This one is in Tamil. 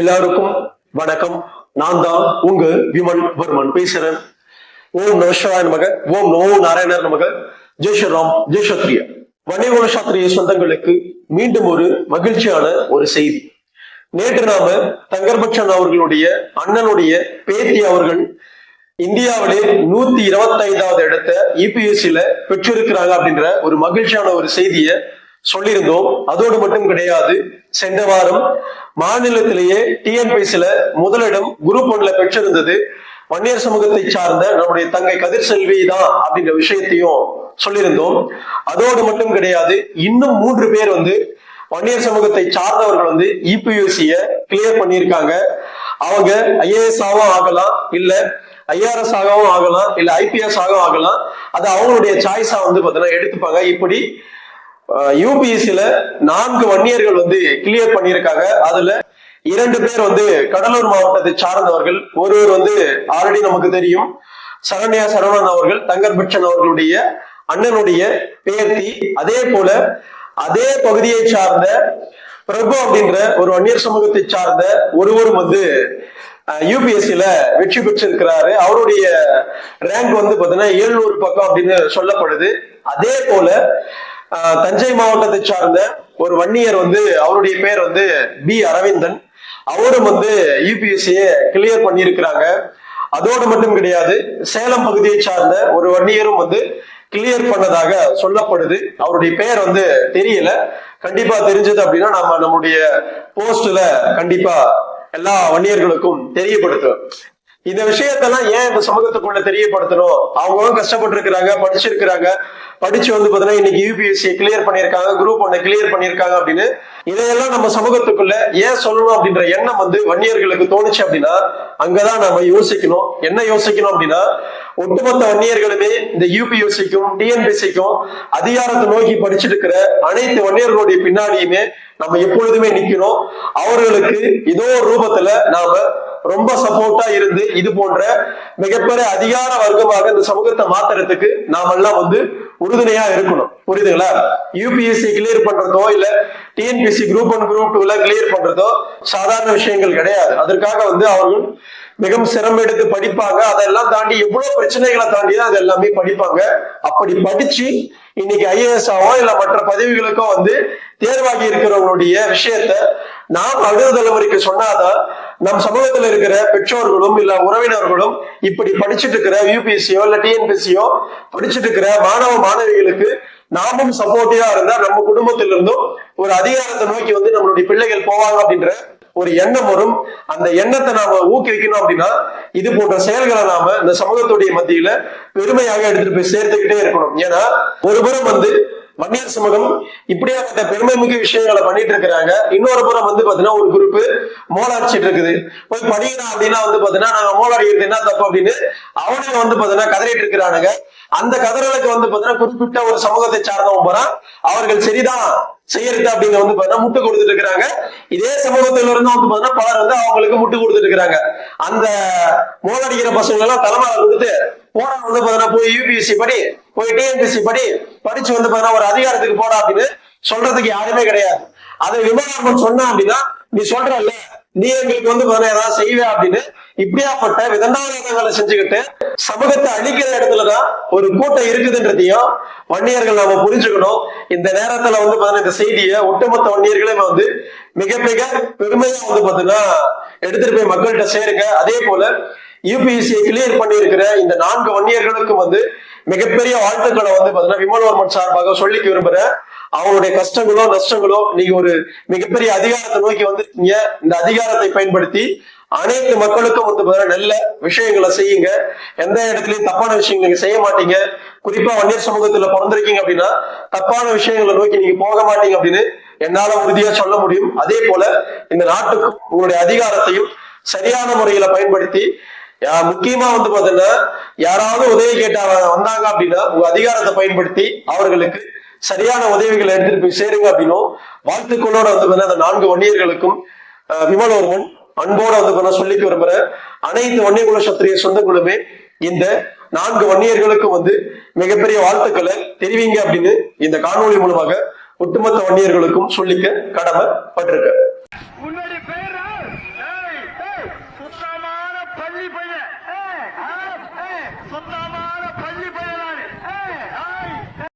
எல்லாருக்கும் வணக்கம். நான் தான் உங்க விமன் வர்மன் பேசுறேன். ஓம் நமசிவாயன் மக ஓம் நமோ நாராயணர் மக ஜெய் ஸ்ரீராம் ஜெய் சத்ரிய வணிகுல சாத்திரிய சொந்தங்களுக்கு மீண்டும் ஒரு மகிழ்ச்சியான ஒரு செய்தி. நேற்று நாம தங்கர்பட்சன் அவர்களுடைய அண்ணனுடைய பேத்தி அவர்கள் இந்தியாவிலே நூத்தி இருபத்தி ஐந்தாவது இடத்த இபிஎஸ்சியில பெற்றிருக்கிறாங்க அப்படின்ற ஒரு மகிழ்ச்சியான ஒரு செய்தியை சொல்லியிருந்தோம். அதோடு மட்டும் கிடையாது. சென்ற வாரம் மாநிலத்திலேயே டிஎன்பிசில முதலிடம் குரூப் ஒன்ல பெற்றிருந்தது. வன்னியர் சமூகத்தை சார்ந்த நம்முடைய தங்கை கதிர் செல்வி தான் அப்படின்ற விஷயத்தையும் சொல்லியிருந்தோம். அதோடு மட்டும் கிடையாது இன்னும் மூன்று பேர் வந்து வன்னியர் சமூகத்தை சார்ந்தவர்கள் வந்து இபியூசிய கிளியர் பண்ணியிருக்காங்க. அவங்க ஐஏஎஸ் ஆகவும் ஆகலாம் இல்ல ஐஆர்எஸ் ஆகவும் ஆகலாம் இல்ல ஐபிஎஸ் ஆகவும் ஆகலாம். அது அவங்களுடைய சாய்ஸா வந்து பாத்தீங்கன்னா எடுத்துப்பாங்க. இப்படி யூபிஎஸ்சில நான்கு வன்னியர்கள் வந்து கிளியர் பண்ணியிருக்காங்க. அதுல இரண்டு பேர் வந்து கடலூர் மாவட்டத்தை சார்ந்தவர்கள். ஒருவர் வந்து ஆல்ரெடி நமக்கு தெரியும். சரண்யா சரவணன் அவர்கள் தங்கர்பட்சன் அவர்களுடைய அண்ணனுடைய பேர்த்தி அதே போல அதே பகுதியை சார்ந்த பிரபு அப்படின்ற ஒரு வன்னியர் சமூகத்தை சார்ந்த ஒருவரும் வந்து யூபிஎஸ்சில வெற்றி பெற்றிருக்கிறாரு. அவருடைய ரேங்க் வந்து பாத்தீங்கன்னா எழுநூறு பக்கம் அப்படின்னு சொல்லப்படுது. அதே போல தஞ்சை மாவட்டத்தை சார்ந்த ஒரு வன்னியர் வந்து அவருடைய பேர் வந்து பி அரவிந்தன். அவரும் வந்து யூபிஎஸ்சியை கிளியர் பண்ணியிருக்கிறாங்க. அதோடு மட்டும் கிடையாது சேலம் பகுதியை சார்ந்த ஒரு வன்னியரும் வந்து கிளியர் பண்ணதாக சொல்லப்படுது. அவருடைய பெயர் வந்து தெரியல. கண்டிப்பா தெரிஞ்சது அப்படின்னா நம்ம நம்முடைய போஸ்ட்ல கண்டிப்பா எல்லா வன்னியர்களுக்கும் தெரியப்படுத்தும் இந்த விஷயத்தெல்லாம் ஏன் இந்த சமூகத்துக்குள்ள தெரியப்படுத்தணும்? அவங்களும் கஷ்டப்பட்டு இருக்கிறாங்க படிச்சிருக்கிறாங்க. படிச்சு வந்து பாத்தீங்கன்னா இன்னைக்கு யூபிஎஸ்சி கிளியர் பண்ணியிருக்காங்க குரூப் ஒன்னு கிளியர் பண்ணியிருக்காங்க அப்படின்னு. இதையெல்லாம் நம்ம சமூகத்துக்குள்ள ஏன் சொல்லணும் அப்படின்ற எண்ணம் வந்து வன்னியர்களுக்கு தோணுச்சு அப்படின்னா அங்கதான் நம்ம யோசிக்கணும். என்ன யோசிக்கணும் அப்படின்னா ஒட்டுமொத்த வன்னியர்களுமே இந்த யூபிஎஸ்சிக்கும் டிஎன்பிஎஸ்சிக்கும் அதிகாரத்தை நோக்கி படிச்சுட்டு இருக்கிற அனைத்து வன்னியர்களுடைய பின்னாடியுமே நம்ம எப்பொழுதுமே நிக்கணும். அவர்களுக்கு ஏதோ ஒரு ரூபத்துல நாம ரொம்ப சப்போர்ட்டா இருந்து இது போன்ற மிகப்பெரிய அதிகார வர்க்கமாக இந்த சமூகத்தை மாத்துறதுக்கு நாமெல்லாம் வந்து உறுதுணையா இருக்கணும். புரியுதுங்களா? யூபிஎஸ்சி கிளியர் பண்றதோ இல்ல டிஎன்பிஎஸ்சி குரூப் ஒன் குரூப் டூல கிளியர் பண்றதோ சாதாரண விஷயங்கள் கிடையாது. அதற்காக வந்து அவர்கள் மிகவும் சிரமம் எடுத்து படிப்பாங்க. அதெல்லாம் தாண்டி எவ்வளவு பிரச்சனைகளை தாண்டி தான் அது எல்லாமே படிப்பாங்க. அப்படி படிச்சு இன்னைக்கு ஐஏஎஸ் ஆவோ இல்ல மற்ற பதவிகளுக்கோ வந்து தேர்வாகி இருக்கிறவங்களுடைய விஷயத்த நாம் அடுத்த தலைமுறைக்கு சொன்னாதான் நம் சமூகத்துல இருக்கிற பெற்றோர்களும் இல்ல உறவினர்களும் இப்படி படிச்சுட்டு இருக்கிற யூபிஎஸ்சியோ இல்ல டிஎன்பிஎஸ்சியோ படிச்சுட்டு இருக்கிற மாணவ மாணவிகளுக்கு நாமும் சப்போர்ட்டிவா இருந்தா நம்ம குடும்பத்திலிருந்தும் ஒரு அதிகாரத்தை நோக்கி வந்து நம்மளுடைய பிள்ளைகள் போவாங்க அப்படின்ற ஒரு எண்ணம் வரும். அந்த எண்ணத்தை நாம ஊக்குவிக்கணும் அப்படின்னா இது போன்ற செயல்களை நாம இந்த சமூகத்துடைய மத்தியில பெருமையாக எடுத்துட்டு போய் சேர்த்துக்கிட்டே இருக்கணும். ஏன்னா ஒருபுறம் வந்து வன்னியர் சமூகம் இப்படியாப்பட்ட பெருமை மிகு விஷயங்களை பண்ணிட்டு இருக்கிறாங்க. இன்னொரு புறம் வந்து பாத்தீங்கன்னா ஒரு குரூப் மோலாடிச்சிட்டு இருக்குது. போய் படிக்கிறோம் அப்படின்னா வந்து பாத்தீங்கன்னா நாங்க மோலாடிக்கிறது என்ன தப்பு அப்படின்னு அவனுங்க வந்து பாத்தீங்கன்னா கதறிட்டு இருக்கிறானுங்க. அந்த கதறலுக்கு வந்து பாத்தீங்கன்னா குறிப்பிட்ட ஒரு சமூகத்தை சார்ந்தவன் போறான். அவர்கள் சரிதான் செய்யறது அப்படிங்க வந்து பாத்தீங்கன்னா முட்டு கொடுத்துட்டு இருக்கிறாங்க. இதே சமூகத்துல இருந்து வந்து பாத்தீங்கன்னா பலர் வந்து அவங்களுக்கு முட்டு கொடுத்துட்டு இருக்கிறாங்க. அந்த மோலடிக்கிற பசங்க எல்லாம் தலைமையில கொடுத்து போன வந்து பாத்தீங்கன்னா போய் யூபிஎஸ்சி படி போய் டிஎன்பிஎஸ்சி படி படிச்சு வந்து பாத்தீங்கன்னா ஒரு அதிகாரத்துக்கு போடா அப்படின்னு சொல்றதுக்கு யாருமே கிடையாது. அதை விமர்சனம் சொன்னா அப்படின்னா நீ சொல்றல்ல நீ எங்களுக்கு வந்து பாத்தீங்கன்னா ஏதாவது செய்வே அப்படின்னு இப்படியாப்பட்ட விதண்டாவதங்களை செஞ்சுக்கிட்டு சமூகத்தை அழிக்கிற இடத்துலதான் ஒரு கூட்டம் இருக்குதுன்றதையும் வன்னியர்கள் நாம புரிஞ்சுக்கணும். இந்த நேரத்துல வந்து பாத்தீங்கன்னா இந்த செய்தியை ஒட்டுமொத்த வன்னியர்களே வந்து மிக மிக பெருமையா வந்து பாத்தீங்கன்னா எடுத்துட்டு போய் மக்கள்கிட்ட சேருங்க. அதே போல யூபிஎஸ்சி கிளியர் பண்ணியிருக்கிற இந்த நான்கு வன்னியர்களுக்கும் வந்து மிகப்பெரிய வாழ்த்துக்களை வந்து பாத்தீங்கன்னா விமல்வர்மன் சார்பாக சொல்லிக்க விரும்புறேன். அவங்களுடைய கஷ்டங்களோ நஷ்டங்களோ நீங்க ஒரு மிகப்பெரிய அதிகாரத்தை நோக்கி வந்திருக்கீங்க இந்த அதிகாரத்தை பயன்படுத்தி அனைத்து மக்களுக்கும் வந்து பாத்தீங்கன்னா நல்ல விஷயங்களை செய்யுங்க. எந்த இடத்துலயும் தப்பான விஷயங்கள் நீங்க செய்ய மாட்டீங்க. குறிப்பா வன்னியர் சமூகத்துல பிறந்திருக்கீங்க அப்படின்னா தப்பான விஷயங்களை நோக்கி நீங்க போக மாட்டீங்க அப்படின்னு என்னால உறுதியா சொல்ல முடியும். அதே போல இந்த நாட்டுக்கும் உங்களுடைய அதிகாரத்தையும் சரியான முறையில பயன்படுத்தி முக்கியமா வந்து பாத்தீங்கன்னா யாராவது உதவி கேட்டா வந்தாங்க அப்படின்னா உங்க அதிகாரத்தை பயன்படுத்தி அவர்களுக்கு சரியான உதவிகளை எடுத்துட்டு போய் சேருங்க அப்படின்னும் வாழ்த்துக்களோட வந்து அந்த நான்கு வன்னியர்களுக்கும் அஹ், ஒருவன் அன்போட வந்து சொல்லி சொல்லிக்க விரும்புறேன் அனைத்து வன்னியகுல சத்திரிய சொந்தங்களுமே இந்த நான்கு வன்னியர்களுக்கும் வந்து மிகப்பெரிய வாழ்த்துக்களை தெரிவிங்க அப்படின்னு இந்த காணொளி மூலமாக ஒட்டுமொத்த வன்னியர்களுக்கும் சொல்லிக்க கடமை பட்டிருக்கேன்